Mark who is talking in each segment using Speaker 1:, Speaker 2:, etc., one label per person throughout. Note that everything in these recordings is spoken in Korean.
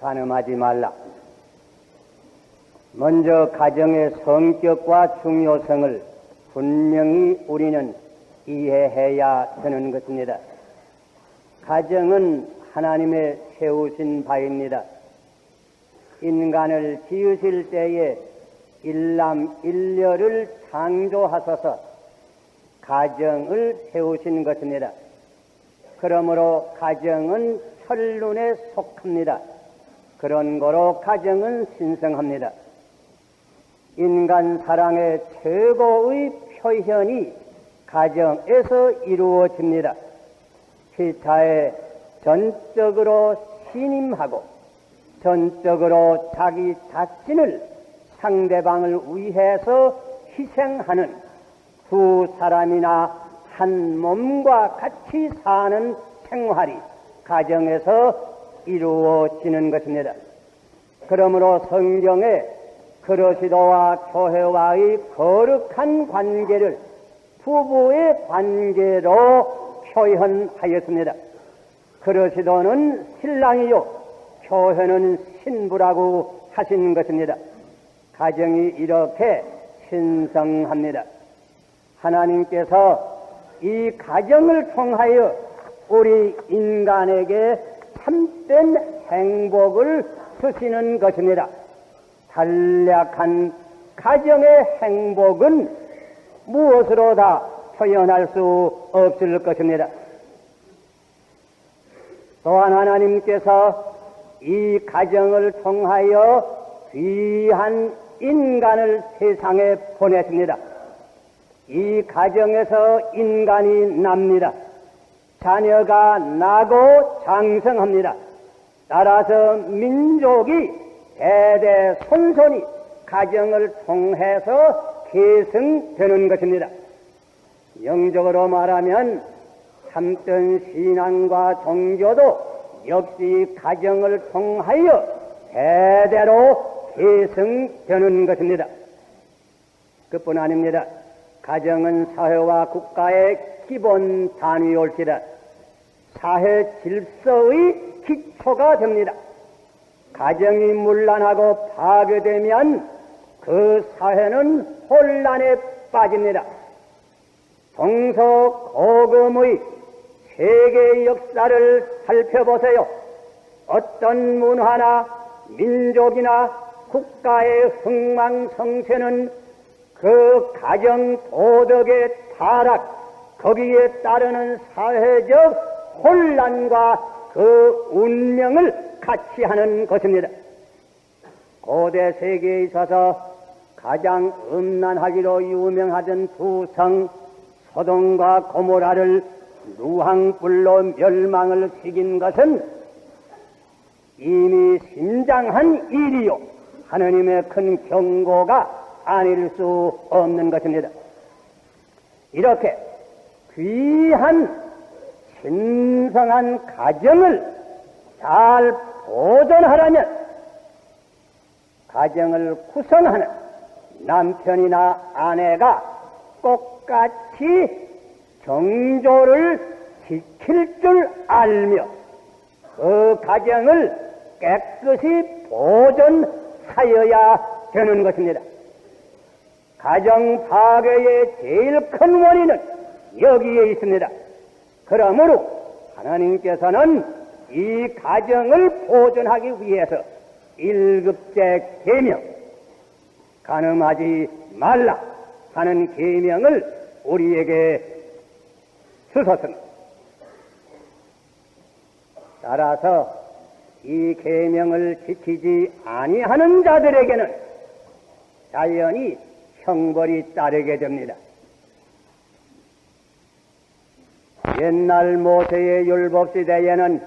Speaker 1: 가늠하지 말라. 먼저 가정의 성격과 중요성을 분명히 우리는 이해해야 되는 것입니다. 가정은 하나님의 세우신 바입니다. 인간을 지으실 때에 일남 일녀를 창조하소서 가정을 세우신 것입니다. 그러므로 가정은 천륜에 속합니다. 그런 거로 가정은 신성합니다. 인간 사랑의 최고의 표현이 가정에서 이루어집니다. 피타에 전적으로 신임하고 전적으로 자기 자신을 상대방을 위해서 희생하는 두 사람이나 한 몸과 같이 사는 생활이 가정에서 이루어지는 것입니다. 그러므로 성경에 그러시도와 교회와의 거룩한 관계를 부부의 관계로 표현하였습니다. 그러시도는 신랑이요, 교회는 신부라고 하신 것입니다. 가정이 이렇게 신성합니다. 하나님께서 이 가정을 통하여 우리 인간에게 참된 행복을 주시는 것입니다. 간략한 가정의 행복은 무엇으로 다 표현할 수 없을 것입니다. 또한 하나님께서 이 가정을 통하여 귀한 인간을 세상에 보냈습니다. 이 가정에서 인간이 납니다. 자녀가 나고 장성합니다. 따라서 민족이 대대 손손이 가정을 통해서 계승되는 것입니다. 영적으로 말하면 참된 신앙과 종교도 역시 가정을 통하여 대대로 계승되는 것입니다. 그뿐 아닙니다. 가정은 사회와 국가의 기본 단위 올지라 사회 질서의 기초가 됩니다. 가정이 문란하고 파괴되면 그 사회는 혼란에 빠집니다. 동서고금의 세계 역사를 살펴보세요. 어떤 문화나 민족이나 국가의 흥망성쇠는 그 가정 도덕의 타락, 거기에 따르는 사회적 혼란과 그 운명을 같이 하는 것입니다. 고대 세계에 있어서 가장 음란하기로 유명하던 두 성 소동과 고모라를 누항불로 멸망을 시킨 것은 이미 신장한 일이요 하느님의 큰 경고가 아닐 수 없는 것입니다. 이렇게 귀한 신성한 가정을 잘 보존하려면 가정을 구성하는 남편이나 아내가 똑같이 정조를 지킬 줄 알며 그 가정을 깨끗이 보존하여야 되는 것입니다. 가정 파괴의 제일 큰 원인은 여기에 있습니다. 그러므로 하나님께서는 이 가정을 보존하기 위해서 일급제 계명, 가늠하지 말라 하는 계명을 우리에게 주셨습니다. 따라서 이 계명을 지키지 아니하는 자들에게는 자연히 형벌이 따르게 됩니다. 옛날 모세의 율법 시대에는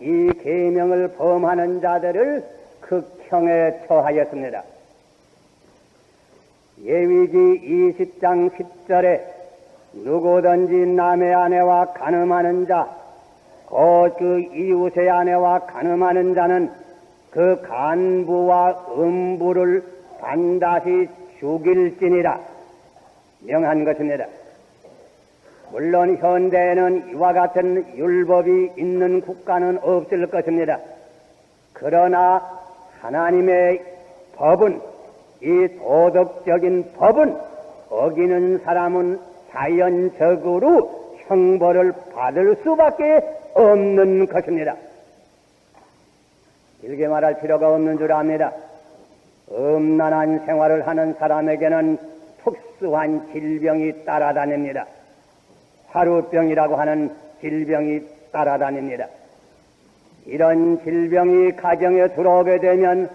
Speaker 1: 이 계명을 범하는 자들을 극형에 처하였습니다. 예위기 20장 10절에 누구든지 남의 아내와 간음하는 자, 곧그 이웃의 아내와 간음하는 자는 그 간부와 음부를 반드시 죽일지니라 명한 것입니다. 물론 현대에는 이와 같은 율법이 있는 국가는 없을 것입니다. 그러나 하나님의 법은 이 도덕적인 법은 어기는 사람은 자연적으로 형벌을 받을 수밖에 없는 것입니다. 길게 말할 필요가 없는 줄 압니다. 음란한 생활을 하는 사람에게는 특수한 질병이 따라다닙니다. 하루병이라고 하는 질병이 따라다닙니다. 이런 질병이 가정에 들어오게 되면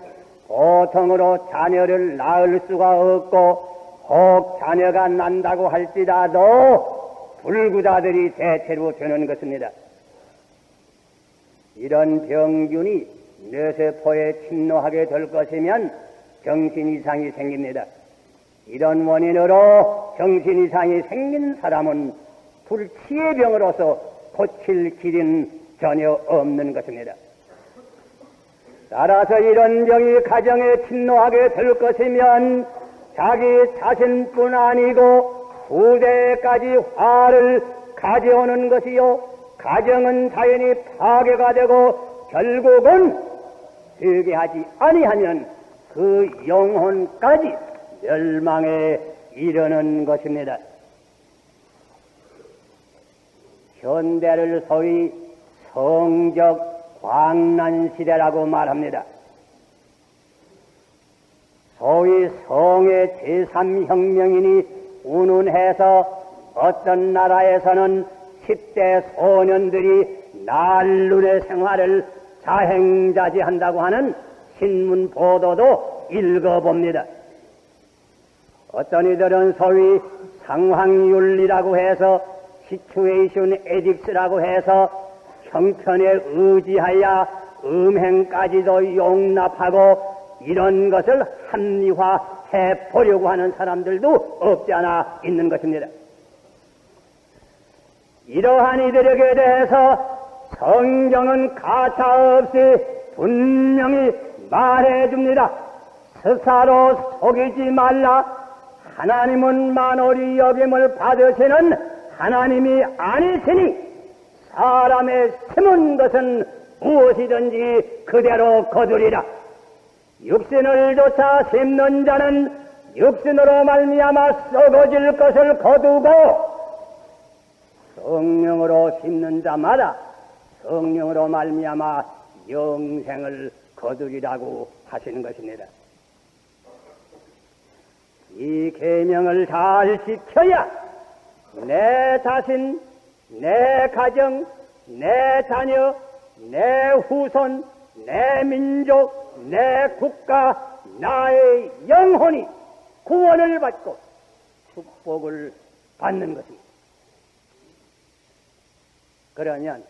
Speaker 1: 보통으로 자녀를 낳을 수가 없고 혹 자녀가 난다고 할지라도 불구자들이 대체로 되는 것입니다. 이런 병균이 뇌세포에 침노하게 될 것이면 정신 이상이 생깁니다. 이런 원인으로 정신 이상이 생긴 사람은 불치의 병으로서 고칠 길은 전혀 없는 것입니다. 따라서 이런 병이 가정에 침노하게 될 것이면 자기 자신뿐 아니고 후대까지 화를 가져오는 것이요. 가정은 자연히 파괴가 되고 결국은 회개하지 아니하면 그 영혼까지 멸망에 이르는 것입니다. 현대를 소위 성적 광란 시대라고 말합니다. 소위 성의 제3혁명이니 운운해서 어떤 나라에서는 10대 소년들이 날눈의 생활을 자행자지한다고 하는 신문 보도도 읽어봅니다. 어떤 이들은 소위 상황윤리라고 해서 시츄에이션 에딕스라고 해서 형편에 의지하여 음행까지도 용납하고 이런 것을 합리화해 보려고 하는 사람들도 없지 않아 있는 것입니다. 이러한 이들에게 대해서 성경은 가차 없이 분명히 말해줍니다. 스사로 속이지 말라. 하나님은 만월이 여김을 받으시는 하나님이 아니시니 사람의 심은 것은 무엇이든지 그대로 거두리라. 육신을 조차 심는 자는 육신으로 말미암아 썩어질 것을 거두고 성령으로 심는 자마다 성령으로 말미암아 영생을 거두리라고 하시는 것입니다. 이 계명을 잘 지켜야 내 자신, 내 가정, 내 자녀, 내 후손, 내 민족, 내 국가, 나의 영혼이 구원을 받고 축복을 받는 것입니다. 그러면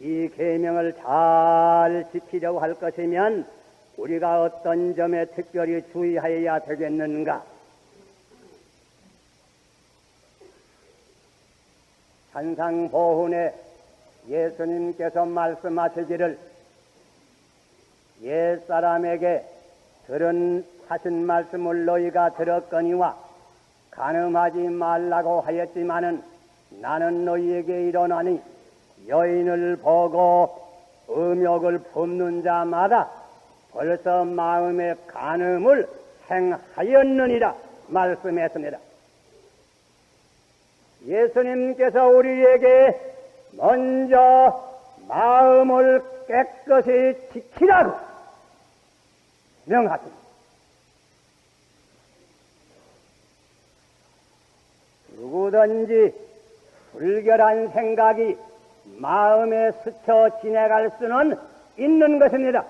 Speaker 1: 이 계명을 잘 지키려고 할 것이면 우리가 어떤 점에 특별히 주의하여야 되겠는가? 산상보훈에 예수님께서 말씀하시기를 옛사람에게 들은 하신 말씀을 너희가 들었거니와 가늠하지 말라고 하였지만은 나는 너희에게 일어나니 여인을 보고 음욕을 품는 자마다 벌써 마음의 간음을 행하였느니라 말씀했습니다. 예수님께서 우리에게 먼저 마음을 깨끗이 지키라고 명하십니다. 누구든지 불결한 생각이 마음에 스쳐 지나갈 수는 있는 것입니다.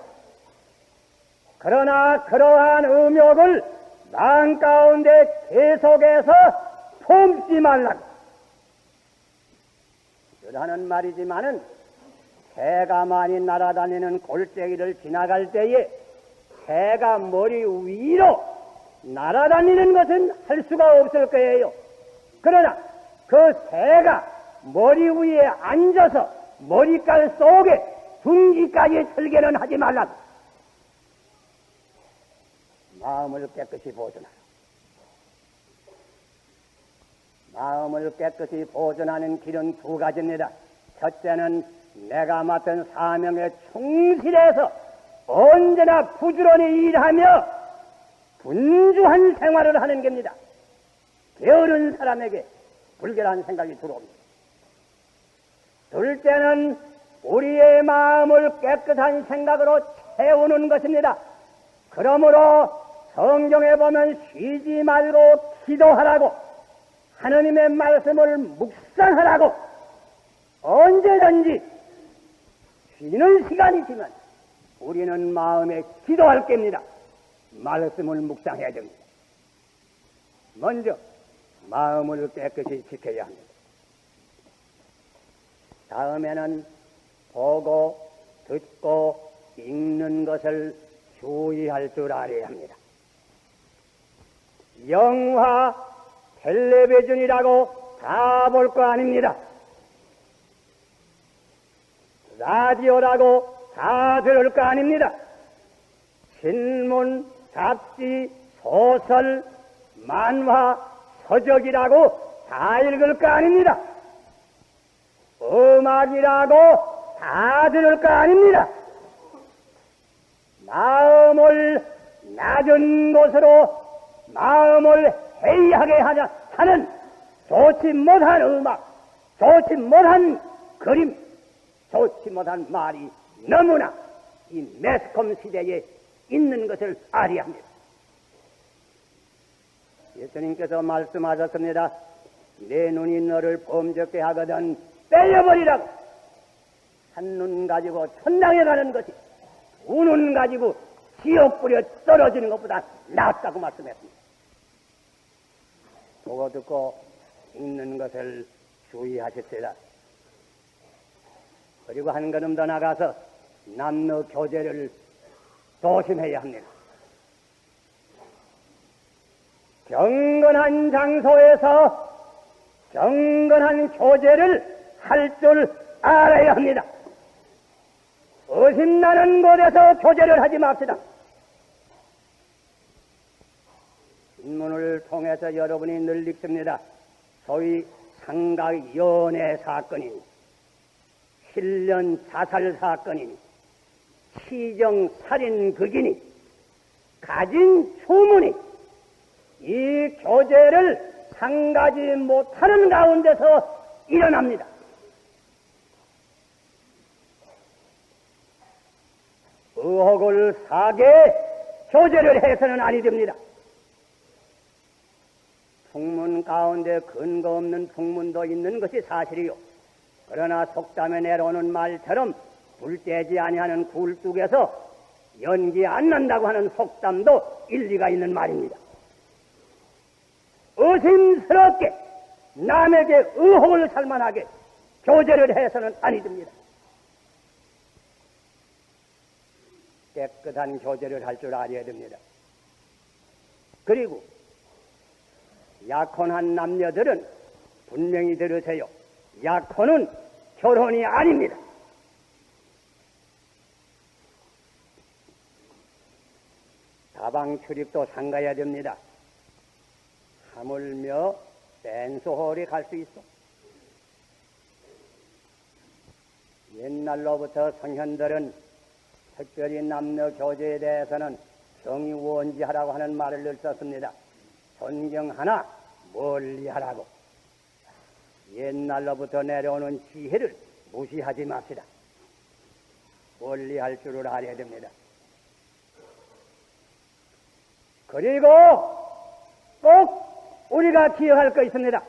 Speaker 1: 그러나 그러한 음욕을 마음 가운데 계속해서 품지 말라고. 그러는 말이지만은 새가 많이 날아다니는 골짜기를 지나갈 때에 새가 머리 위로 날아다니는 것은 할 수가 없을 거예요. 그러나 그 새가 머리 위에 앉아서 머리깔 속에 둥기까지 설계는 하지 말라고. 마음을 깨끗이 보존하라. 마음을 깨끗이 보존하는 길은 두 가지입니다. 첫째는 내가 맡은 사명에 충실해서 언제나 부지런히 일하며 분주한 생활을 하는 겁니다. 게으른 사람에게 불결한 생각이 들어옵니다. 둘째는 우리의 마음을 깨끗한 생각으로 채우는 것입니다. 그러므로 성경에 보면 쉬지 말고 기도하라고 하느님의 말씀을 묵상하라고 언제든지 쉬는 시간이 지만 우리는 마음에 기도할 겁니다. 말씀을 묵상해야 됩니다. 먼저 마음을 깨끗이 지켜야 합니다. 다음에는 보고 듣고 읽는 것을 주의할 줄 알아야 합니다. 영화, 텔레비전이라고 다 볼 거 아닙니다. 라디오라고 다 들을 거 아닙니다. 신문, 잡지, 소설, 만화, 서적이라고 다 읽을 거 아닙니다. 음악이라고 다 들을 거 아닙니다. 마음을 낮은 곳으로 마음을 해이하게 하자 하는 좋지 못한 음악, 좋지 못한 그림, 좋지 못한 말이 너무나 이 매스컴 시대에 있는 것을 알아야 합니다. 예수님께서 말씀하셨습니다. 내 눈이 너를 범죄케 하거든 빼려버리라고. 한 눈 가지고 천당에 가는 것이 두 눈 가지고 지옥 뿌려 떨어지는 것보다 낫다고 말씀했습니다. 보고 듣고 읽는 것을 주의하십시다. 그리고 한 걸음 더 나가서 남녀 교제를 조심해야 합니다. 경건한 장소에서 경건한 교제를 할줄 알아야 합니다. 의심나는 곳에서 교제를 하지 맙시다. 신문을 통해서 여러분이 늘 읽습니다. 소위 상각 연애 사건이니, 실련 자살 사건이니, 시정 살인 극이니, 가진 추문이 이 교제를 상가지 못하는 가운데서 일어납니다. 의혹을 사게 교제를 해서는 아니 됩니다. 풍문 가운데 근거 없는 풍문도 있는 것이 사실이요. 그러나 속담에 내려오는 말처럼 불 떼지 아니하는 굴뚝에서 연기 안 난다고 하는 속담도 일리가 있는 말입니다. 의심스럽게 남에게 의혹을 살만하게 교제를 해서는 아니 됩니다. 깨끗한 교제를 할 줄 알아야 됩니다. 그리고 약혼한 남녀들은 분명히 들으세요. 약혼은 결혼이 아닙니다. 다방 출입도 상가야 됩니다. 하물며 댄스홀에 갈 수 있어. 옛날로부터 성현들은 특별히 남녀 교제에 대해서는 정의 원지하라고 하는 말을 늘 썼습니다. 존경하나 멀리 하라고. 옛날로부터 내려오는 지혜를 무시하지 맙시다. 멀리 할 줄을 알아야 됩니다. 그리고 꼭 우리가 기억할 거 있습니다.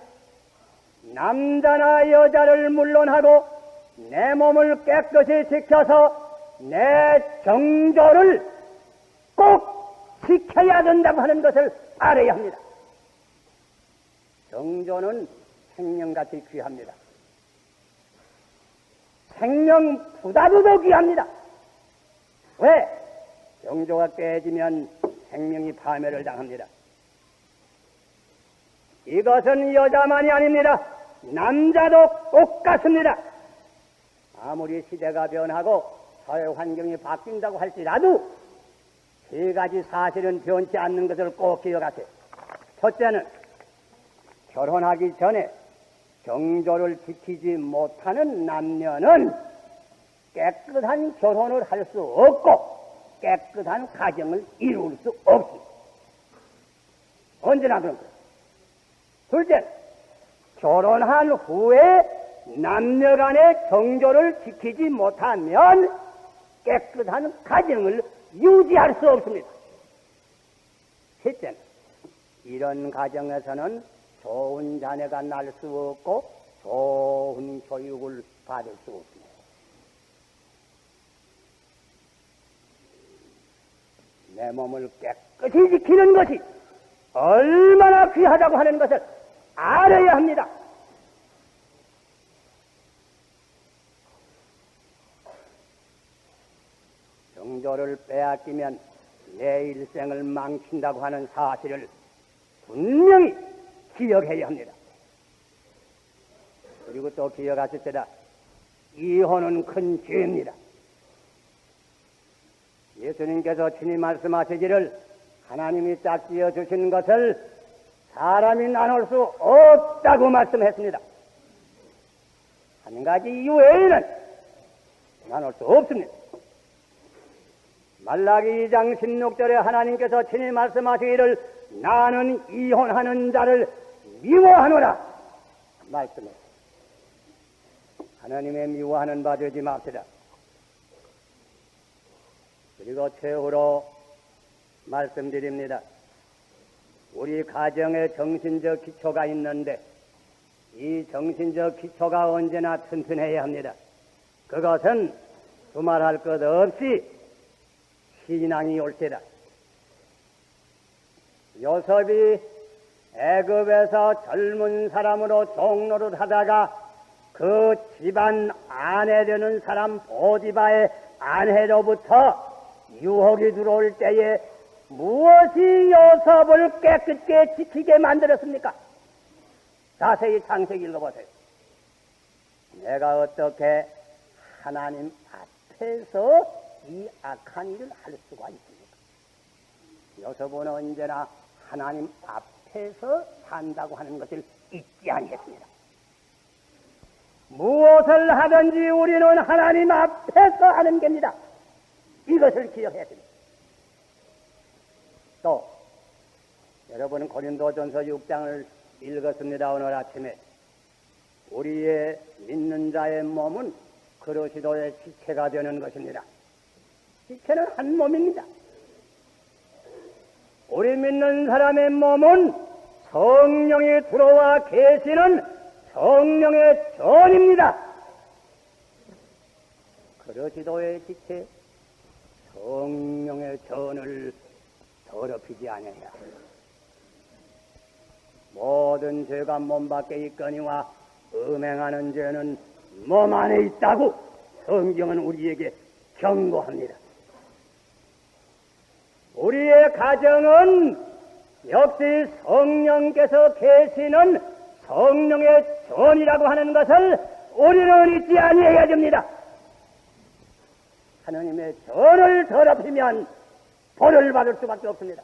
Speaker 1: 남자나 여자를 물론하고 내 몸을 깨끗이 지켜서 내 정조를 꼭 지켜야 된다고 하는 것을 알아야 합니다. 정조는 생명같이 귀합니다. 생명보다도 귀합니다. 왜? 정조가 깨지면 생명이 파멸을 당합니다. 이것은 여자만이 아닙니다. 남자도 똑같습니다. 아무리 시대가 변하고 사회 환경이 바뀐다고 할지라도 세 가지 사실은 변치 않는 것을 꼭 기억하세요. 첫째는 결혼하기 전에 정조를 지키지 못하는 남녀는 깨끗한 결혼을 할 수 없고 깨끗한 가정을 이룰 수 없습니다. 언제나 그런 거예요. 둘째, 결혼한 후에 남녀 간의 정조를 지키지 못하면 깨끗한 가정을 유지할 수 없습니다. 셋째는, 이런 가정에서는 좋은 자녀가 날 수 없고 좋은 교육을 받을 수 없습니다. 내 몸을 깨끗이 지키는 것이 얼마나 귀하다고 하는 것을 알아야 합니다. 정조를 빼앗기면 내 일생을 망친다고 하는 사실을 분명히 기억해야 합니다. 그리고 또 기억하실 때다. 이혼은 큰 죄입니다. 예수님께서 친히 말씀하시기를 하나님이 짝지어 주신 것을 사람이 나눌 수 없다고 말씀했습니다. 한 가지 이유 외에는 나눌 수 없습니다. 말라기 2장 16절에 하나님께서 친히 말씀하시기를 나는 이혼하는 자를 미워하노라 말씀했습니다. 하나님의 미워하는 바 되지 맙시다. 그리고 최후로 말씀드립니다. 우리 가정에 정신적 기초가 있는데 이 정신적 기초가 언제나 튼튼해야 합니다. 그것은 두말할 것 없이 신앙이 올테다. 요섭이 애굽에서 젊은 사람으로 종로를 하다가 그 집안 아내 되는 사람 보디바의 아내로부터 유혹이 들어올 때에 무엇이 요섭을 깨끗게 지키게 만들었습니까? 자세히 창세기 읽어보세요. 내가 어떻게 하나님 앞에서 이 악한 일을 할 수가 있습니까? 요섭은 언제나 하나님 앞에서 산다고 하는 것을 잊지 아니했습니다. 무엇을 하든지 우리는 하나님 앞에서 하는 겁니다. 이것을 기억해야 됩니다. 또 여러분은 고린도전서 6장을 읽었습니다. 오늘 아침에 우리의 믿는 자의 몸은 그리스도의 지체가 되는 것입니다. 지체는 한 몸입니다. 우리 믿는 사람의 몸은 성령이 들어와 계시는 성령의 전입니다. 그리스도의 지체 성령의 전을 더럽히지 않아야 모든 죄가 몸 밖에 있거니와 음행하는 죄는 몸 안에 있다고 성경은 우리에게 경고합니다. 우리의 가정은 역시 성령께서 계시는 성령의 전이라고 하는 것을 우리는 잊지 아니해야 됩니다. 하나님의 전을 더럽히면 벌을 받을 수밖에 없습니다.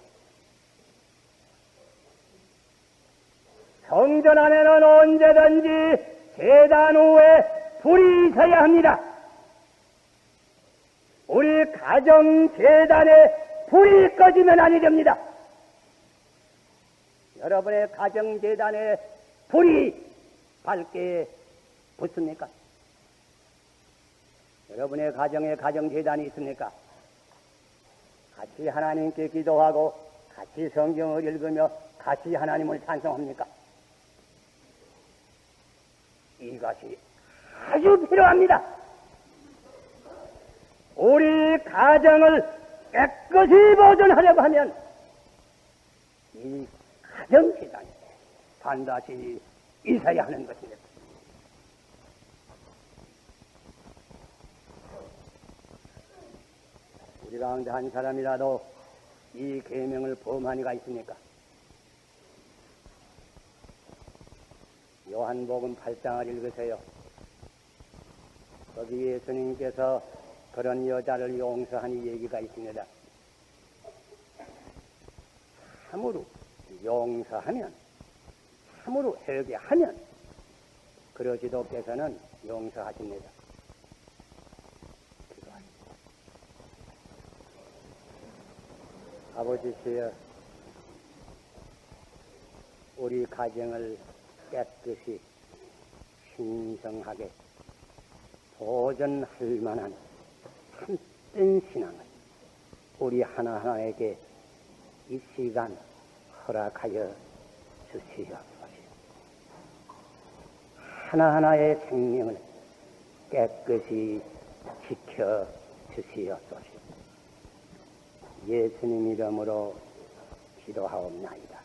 Speaker 1: 성전 안에는 언제든지 재단 후에 불이 있어야 합니다. 우리 가정 재단에 불이 꺼지면 아니 됩니다. 여러분의 가정 재단에 불이 밝게 붙습니까? 여러분의 가정에 가정 재단이 있습니까? 같이 하나님께 기도하고 같이 성경을 읽으며 같이 하나님을 찬송합니까? 이것이 아주 필요합니다. 우리 가정을 깨끗이 보존하려고 하면 이 가정 재단이 반드시 있어야 하는 것입니다. 우리 가운데 한 사람이라도 이 계명을 범한 이가 있습니까? 요한복음 8장을 읽으세요. 거기 예수님께서 그런 여자를 용서하니 얘기가 있습니다. 참으로 용서하면, 참으로 회개하면, 그러지도께서는 용서하십니다. 아버지시여, 우리 가정을 깨끗이 신성하게 보존할 만한 참된 신앙을 우리 하나하나에게 이 시간 허락하여 주시옵소서. 하나하나의 생명을 깨끗이 지켜 주시옵소서. 예수님 이름으로 기도하옵나이다.